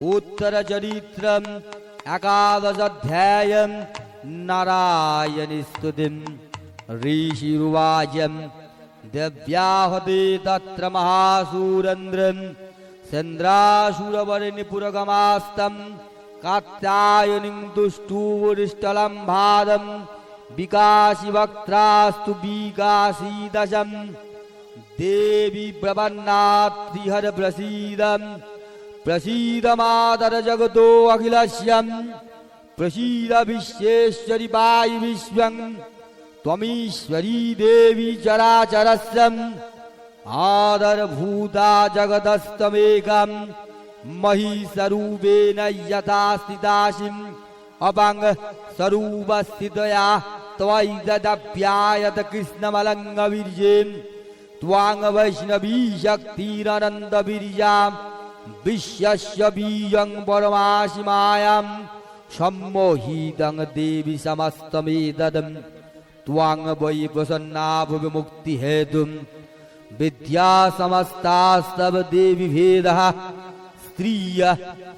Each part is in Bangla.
उत्तरचरित्रम् एकादशाध्यायम् नारायणिस्तुतिम् ऋषिरुवाचम् दिव्याहते तत्र महासूरन्द्रम् चन्द्रासुरवर्णिपुरगमास्तम् कात्यायनिम् तुष्टुवरिष्टलम्भादम् विकासि वक्त्रास्तु विकासीदशम् देवी प्रपन्नात्रिहर दर जगतो अखिलस्यं प्रसीदविश्वेश्वरी वायु विश्वं त्वमीश्वरी देवी चराचरस्यम् आदरभूता जगदस्तमेकं महीस्वरूपेण यथासिम् अभङ्गरूपस्थितया त्वयि ददप्यायत कृष्णमलङ्गवीर्येन् त्वां शक्तिरनन्दवीर्याम् ीयङ् परमासि मायां। सम्मोहितं देवि मायाम् मोहीदङ्गी समस्तमेतदम् त्वाङ्गक्तिहेतुम् विद्या समस्तास्तव देवि भेदः। स्त्रीयः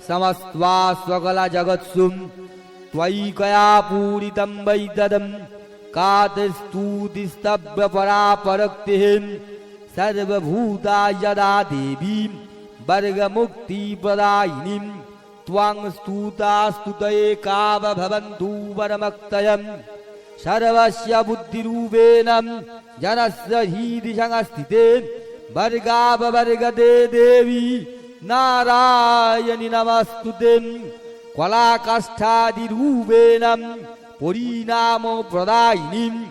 समस्त्वा स्वकलजगत्सु त्वयि कया पूरितम् वै ददम् काति स्तूतिस्तव्य सर्वभूता यदा देवीम्। वर्गमुक्तिप्रदायिनीं त्वां स्तुता स्तुतये काव भवन्तु परमक्तयम् सर्वस्य बुद्धिरूपेण जनस्य हीदि संस्थिते वर्गाववर्गते देवी नारायणि नमस्तुते। कलाकाष्ठादिरूपेण परिणाम प्रदायिनीं।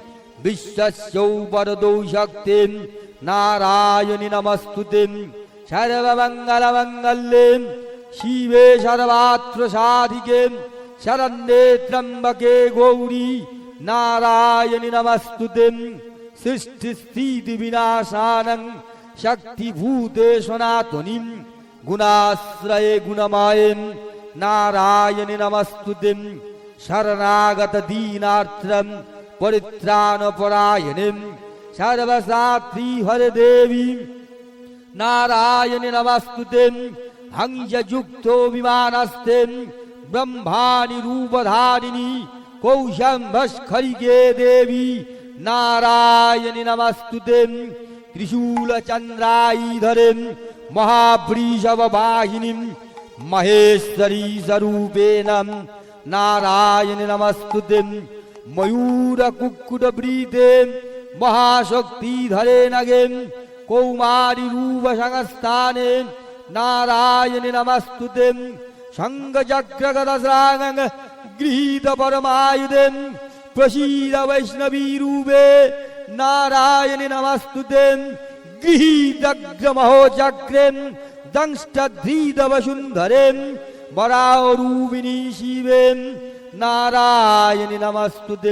विश्वस्यौपरदौ शक्तिं। नारायणि नमस्तुते सर्वमङ्गलमङ्गल्ये शिवे सर्वात्र साधिके शरण्ये त्र्यम्बके गौरी नारायणि नमस्तुते सृष्टिस्थितिविनाशानं शक्तिभूते सनातनीं गुणाश्रये गुणमायें नारायणि नमस्तुते शरणागतदीनार्त्रं परित्राणपरायणीं सर्वसात्री हरदेवीं यण नमस्तु हंशयुक्तो विमानस्तिं ब्रह्माणि कौशम्भस्खरिके देवि नारायणि नमस्तु त्रिशूलचन्द्रायी धरे महाब्रीषभव वाहिनीं महेश्वरी स्वरूपेण नारायण नमस्तुतिं मयूर कुक्कुट प्रीते কৌমারী রূপ সংস্থানে নারায়ণ নমস্তুতে সঙ্গচক্রগতস্রাঙ্গ গৃহীত পরমায়ুধে প্রসীদ বৈষ্ণবী রূপে নারায়ণ নমস্তুতে গৃহীতগ্রমহো চক্রে দংষ্টধৃতবসুন্ধরে বরারূপিণী শিবে নারায়ণ নমস্তুতে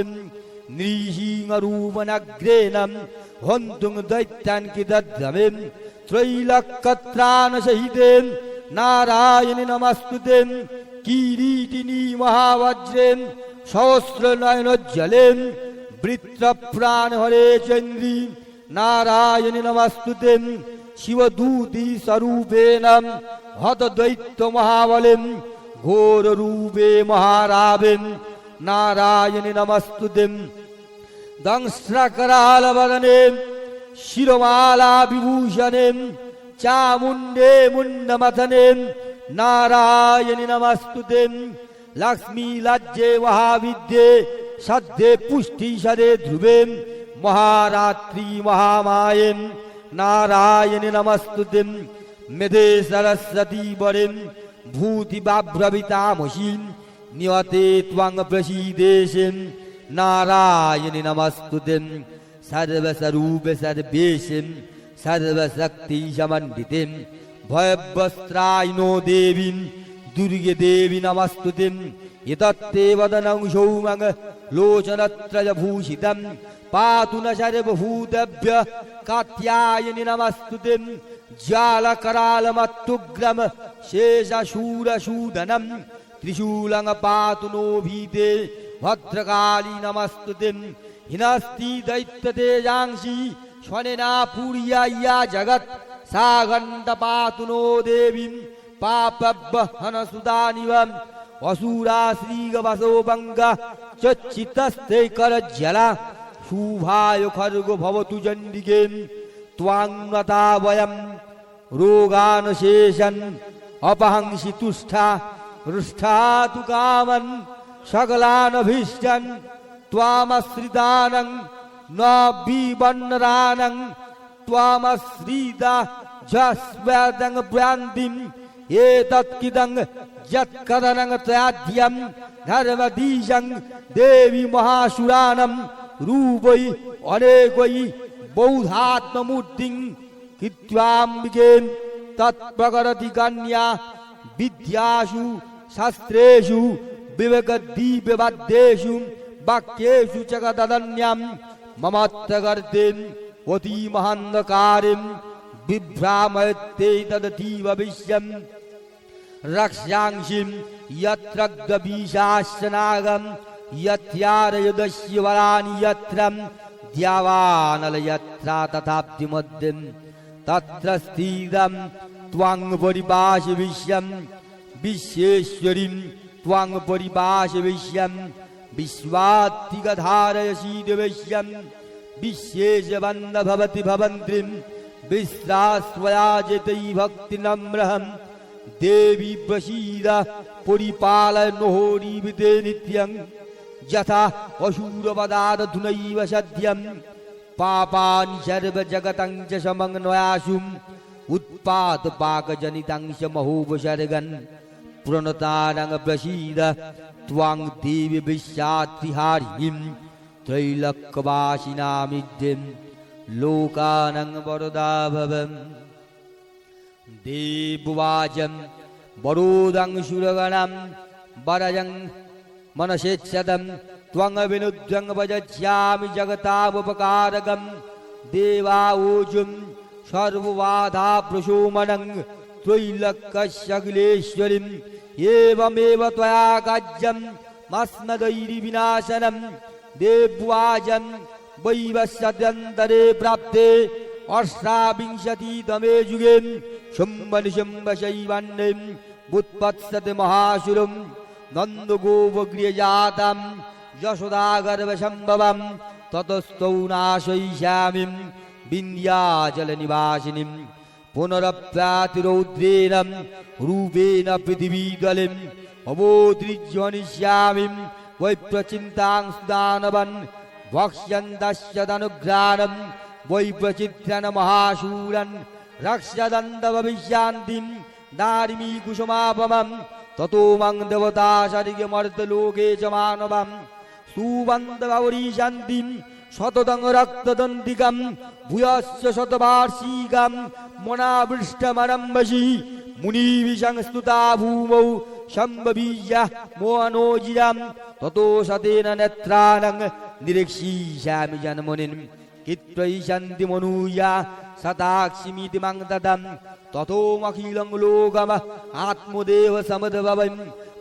নৃসিংহরূপনগ্রেণ হন্তুং দৈত্যান ত্রৈলক্ষত্রাণ সহিতেন নারায়ণী নমস্তুতেন, কিরীটিনী মহাবজ্রেন সহস্র নয়নজ্জ্বলেন বৃত্র প্রাণ হরে চন্দ্রী, নারায়ণী নমস্তুতেন, শিবদূতি স্বরূপেণ দৈত্য মহাবলেন ঘোর রূপে মহারাবেন, নারায়ণী নমস্তুতেন দংশকরালবদনে শিরমালা বিভূষণে চামুণ্ডে মুন্ডমথনে নারায়ণী নমস্তুতে লক্ষ্মী লজ্জে মহাবিদ্যে সদ্যে পুষ্টি সদে ধ্রুবে মহারাত্রি মহামায়ে নারায়ণী নমস্তুতে মেধে সরস্বতী বরে ভূতি বাভ্রবিতামসী নিয়তে ত্বং প্রসীদেশে नारायणि नमस्तुते सर्वस्वरूप सर्वेशं सर्वशक्तिसमण्डिते भयवस्त्रायिनो देवीं दुर्गे देवी नमस्तुते एतत्ते वदनं सौमङ्ग लोचनत्रयभूषितं पातु न सर्वभूतभ्य कात्यायनि नमस्तुते ज्वालकरालमत्तुग्रम शेषशूरशूदनं त्रिशूलं पातु नो भीते ভদ্রকালী নমস্তুতিম। হিনাস্তি দৈত্য তেজাংশী স্বনেনা পূরিয়া ইয়া জগৎ সাগণ্ড পাতু নো দেবীম পাপবহন সুদানিব অসুরা শ্রীগবসোপঙ্গ চিত্তস্থে করজ্জলা, শুভায় খর্গ ভবতু চণ্ডিকে ত্বাংনতা বয়ম রোগানশেষন অপহংসি তুষ্ঠা হৃষ্ঠা তু কামন। সকলানভীষ্টন ত্বামশ্রিদানং ন বিবন্নরানং ত্বামশ্রিদা যস্বেদং ব্রান্দিম এতৎকিদং যৎকদনং ত্রাধ্যম ধর্মদীশং দেবী মহাসুরানম রূপৈ অনেকই বৌধাত্মমূর্তিং কৃত্বাম্বিকেন তৎপ্রগরতি কন্যা বিদ্যাসু শাস্ত্রেষু വിവേകദ്വീപദേശു വാക്യേഷു ചകതന്യം മമത്തകർത്തിൻ অতি মহান্ধকারিম বিভ্রাময়তে তদতীব বিশ্বম রক্ষ্যাংশিম ইয়ত্রগবীশাসনাগম ইয়ত্যারয়ুদস্যবরানি ইয়ত্রম দ্যাবানলয়ত্রা তথাব্ধি মধ্যম তত্র স্থিরম ত্বাং পরিপাশি বিশ্বম বিশ্বেশ্বরীম त्वां परिपाश विश्यं विश्वेश्वरीं त्वां परिपाश विश्यं विश्वात्तिगधारयसीदविश्यं विश्वेशवन्द भवति भवन्त्रिं विश्रास्वयाजतै भक्तिनम्रहम् देवी प्रसीद परिपालय नोहोरीविते नित्यं यथा अशूरवदादधुनैव सद्यं पापानि सर्वजगतं च समग्नयासुम् उत्पादपाकजनितं च महोपसर्गन् प्रणतारं प्रसीद त्वां देवी विश्यात्रिहारिणीं त्रैलक्यवासिनामिद्यं लोकानं वरदा सुरगणं वरजं मनसेच्छदं त्वं विनुद्वं भजस्यामि जगतामुपकारकं। देवावोजुं सर्वबाधाप्रशोमनं त्वैलक्कुलेश्वरिम् एवमेव त्वया गज्यम् मस्मदैरिविनाशनम् देववाजन् वैवस्यद्यन्तरे प्राप्ते अष्टाविंशतितमे युगे निशुम्ब शैवण्म् महासुरम् नन्दगोपगृहजातम् नन्दगोपग्रियजातम् यशोदागर्वशम्भवम् ततस्तौ नाशयिष्यामिम् विन्द्याचलनिवासिनिम् পুনরপ্রাতিরৌদ্রেণ রূপেণ পৃথিবীদলিম অবোদ্রিজ্যনিষ্যামিম বৈপ্রচিন্তাং সুদানবন ভক্ষ্যন্দস্যদনুঘ্রাণম বৈপ্রচিত্রন মহাশূরন রক্ষ্যদন্দভবিষ্যান্তিম দারিমী কুসুমাপমম ততো মং দেবতা সরিগে মর্তলোকে চ মানবম সুবন্দভরীশান্তিম শতদং রক্তদন্তিকম ভূয়শ শতবার্ষিকম मनावृष्टमरम्बसि मुनिविसंस्तुता भूमौ शम्भबीज मोहनोजिरं ततो शतेन नेत्राणं निरीक्षीष्यामि जन्मनिम् कित्वैशन्ति मनुया सताक्षिमिति मं ददम् ततोमखिलं लोकम आत्मदेव समदभवन्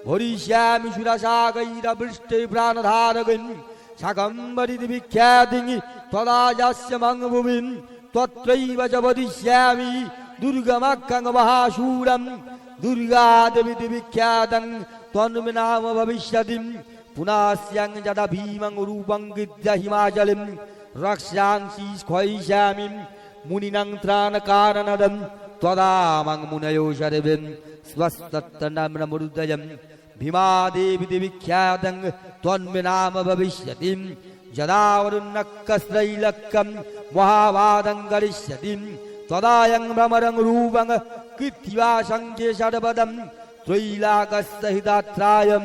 भरिष्यामि सुरशाकैरवृष्टे प्राणधारकन् शकम्बरिति विख्यातिं त्वदा यस्य मं भुविन् त्वत्रैव च वदिष्यामि दुर्गमक्कं महाशूरं दुर्गादेविति विख्यातं त्वन्मे नाम भविष्यतिं पुनस्यं यदा भीमं रूपं कृत्य हिमाचलिम् रक्ष्यांसि स्खयिष्यामिं मुनिनं त्राणकारणदं त्वदा मं मुनयो शर्विं स्वस्तत्तनम्रमृदयं भीमादेविति विख्यातं त्वन्मे नाम भविष्यतिं यदा वरुणक्कस्त्रैलक्कं महावादं करिष्यतिं त्वदायं भ्रमरं रूपं कृत्वा शङ्के सर्वदं त्रैलाकसहितात्रायं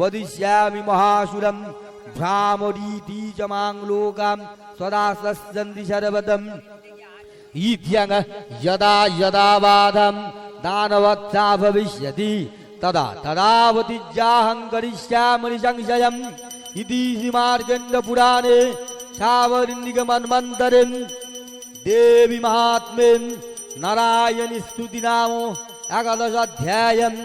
वदिष्यामि महासुरं भ्रामरीति च मां लोकां सदा सस्यन्ति सर्वदम् इत्यङ् यदा यदा बाधं दानवत्सा भविष्यति तदा तदावतिज्याहं करिष्यामि संशयम् इति श्रीमार्गण्डपुराणे सावरिन्दिकमन्वन्तरे देवी महात्म्ये नारायणी स्तुतिनामो एकादशाध्यायम्